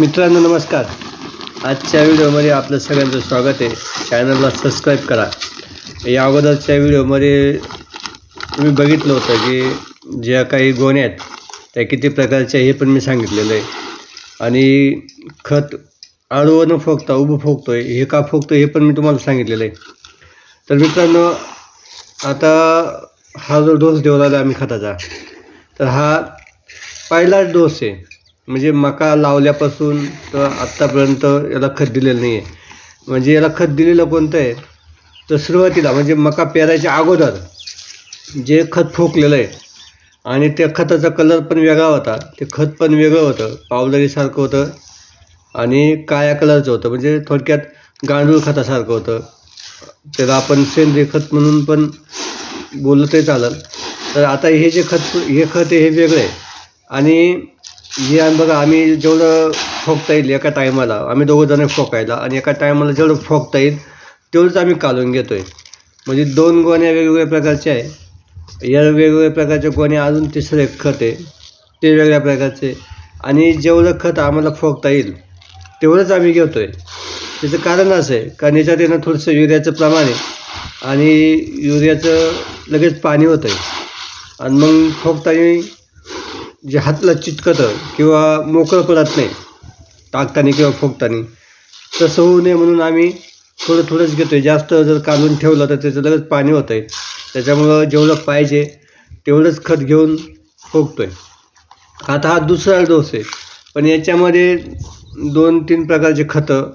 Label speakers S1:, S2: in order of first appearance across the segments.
S1: मित्रांनो नमस्कार. आजच्या व्हिडिओमध्ये आपलं सगळ्यांचं स्वागत आहे. चॅनलला सबस्क्राईब करा. या अगोदरच्या व्हिडिओमध्ये तुम्ही बघितलं होतं की ज्या काही गोण्या आहेत त्या किती प्रकारच्या हे पण मी सांगितलेलं आहे. आणि खत आळू न फोकता उभं फोकतोय हे का फोकतो हे पण मी तुम्हाला सांगितलेलं आहे. तर मित्रांनो आता हा जो डोस देऊ राहिला आम्ही खताचा तर हा पहिलाच डोस आहे. म्हणजे मका लावल्यापासून तर आत्तापर्यंत याला खत दिलेलं नाही आहे म्हणजे याला खत दिलेलं कोणतं आहे? तर सुरुवातीला म्हणजे मका पेरायच्या अगोदर जे खत फोकलेलं आहे आणि त्या खताचा कलर पण वेगळा होता. ते खत पण वेगळं होतं पावडरीसारखं होतं आणि काळ्या कलरचं होतं. म्हणजे थोडक्यात गांडूळ खतासारखं होतं. त्याला आपण सेंद्रिय खत म्हणून पण बोललं तरी चालेल. तर आता हे जे खत हे खत आहे हे वेगळं आहे. आणि हे आम्ही बघा आम्ही जेवढं फोकता येईल एका टायमाला आम्ही दोघं जण फोकायला आणि एका टायमाला जेवढं फोकता येईल तेवढंच आम्ही काढून घेतो आहे म्हणजे दोन गोण्या वेगवेगळ्या प्रकारच्या आहे. या वेगवेगळ्या प्रकारच्या गोण्या अजून तिसरे खत आहे. ते वेगळ्या प्रकारचे. आणि जेवढं खत आम्हाला फोकता येईल तेवढंच आम्ही घेतो आहे त्याचं कारण असं आहे कारण याच्यात येणं थोडंसं युरियाचं प्रमाण आहे. आणि युरियाचं लगेच पाणी होतं आहे आणि मग फोकताना जे हातला चिटकतं किंवा मोकळं पडत नाही टाकताना किंवा फोकताना तसं होऊ नये म्हणून आम्ही थोडं थोडंच घेतो आहे जास्त जर काढून ठेवलं तर त्याचं लगेच पाणी होतं आहे त्याच्यामुळं जेवढं पाहिजे तेवढंच खत घेऊन फोकतो आहे आता हा दुसरा डोस आहे. पण याच्यामध्ये दोन तीन प्रकारचे खतं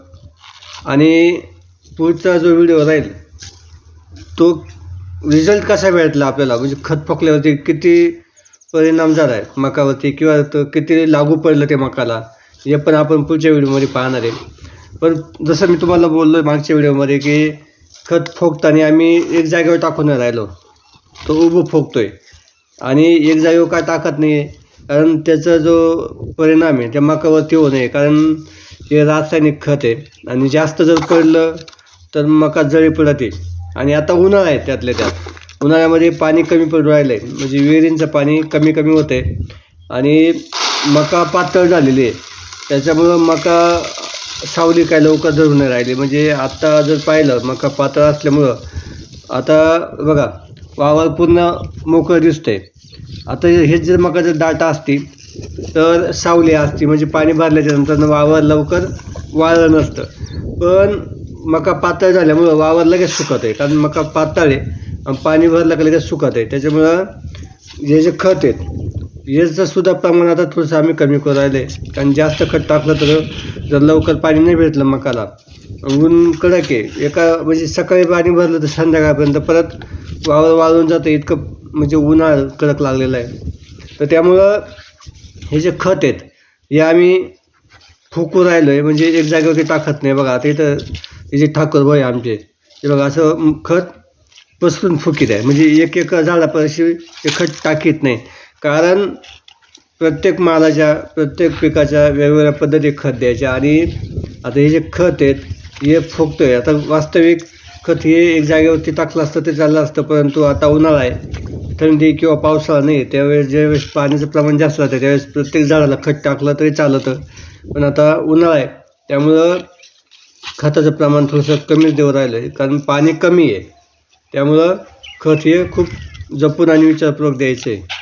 S1: आणि पुढचा जो व्हिडिओ राहील तो रिझल्ट कसा भेटला आपल्याला? म्हणजे खत फकल्यावरती किती परिणाम झाला आहे मकावरती किंवा तो किती लागू पडलं ते मकाला हे पण आपण पुढच्या व्हिडिओमध्ये पाहणार आहे. पण जसं मी तुम्हाला बोललो मागच्या व्हिडिओमध्ये की खत फोकताना आम्ही एक जागेवर टाकून राहिलो. तो उभं फोकतोय आणि एक जागेवर काय टाकत नाही आहे कारण त्याचा जो परिणाम आहे त्या मकावरती होऊ नये. कारण हे रासायनिक खत आहे. आणि जास्त जर पडलं तर मका जळी पडते. आणि आता उन्हाळा आहे त्यातल्या त्यात. उन्हाळ्यामध्ये पाणी कमी पडू राहिलं. आहे म्हणजे विहिरींचं पाणी कमी कमी होतं. आहे आणि मका पातळ झालेली आहे. त्याच्यामुळं मका सावली काय लवकर धरून नाही राहिली. म्हणजे आत्ता जर पाहिलं मका पातळ असल्यामुळं आता बघा वावर पूर्ण मोकळं दिसतंय. आता हेच जर मका जर डाटा असती तर सावली असती. म्हणजे पाणी भरल्याच्या नंतर वावर लवकर वाळलं नसतं. पण मका पातळ झाल्यामुळं वावर लगेच सुकत आहे कारण मका पातळ आहे. आणि पाणी भरलं का लगेच सुकत आहे. त्याच्यामुळं हे जे खत आहेत याचं सुद्धा प्रमाण आता थोडंसं आम्ही कमी करायले कारण जास्त खत टाकलं तर जर लवकर पाणी नाही भेटलं मकाला ऊन कडक आहे. एका म्हणजे सकाळी पाणी भरलं तर संध्याकाळपर्यंत परत वावर वाळून जातं इतकं म्हणजे उन्हाळ कडक लागलेलं आहे. तर त्यामुळं हे जे खत आहेत हे आम्ही फुकू राहिलो आहे. म्हणजे एक जागेवरती टाकत नाही बघा. आता इथं हे जे ठाकूर भाई आमचे हे बघा असं खत पसरून फुकीत आहे. म्हणजे एक एक झाडापाशी ते खत टाकीत नाही. कारण प्रत्येक मालाच्या प्रत्येक पिकाच्या वेगवेगळ्या पद्धती खत द्यायच्या आणि आता हे जे खत आहेत हे फुकतो आहे आता वास्तविक खत हे एक जागेवरती टाकलं असतं ते चाललं असतं परंतु आता उन्हाळा आहे. थंडी किंवा पावसाळा नाही. त्यावेळेस ज्यावेळेस पाण्याचं प्रमाण जास्त राहतं त्यावेळेस प्रत्येक झाडाला खत टाकलं तरी चालतं. पण आता उन्हाळा आहे. त्यामुळं खताचं प्रमाण थोडंसं कमीच देऊ राहिलं आहे कारण पाणी कमी आहे. त्यामुळं खत हे खूप जपून आणि विचारपूर्वक द्यायचं. आहे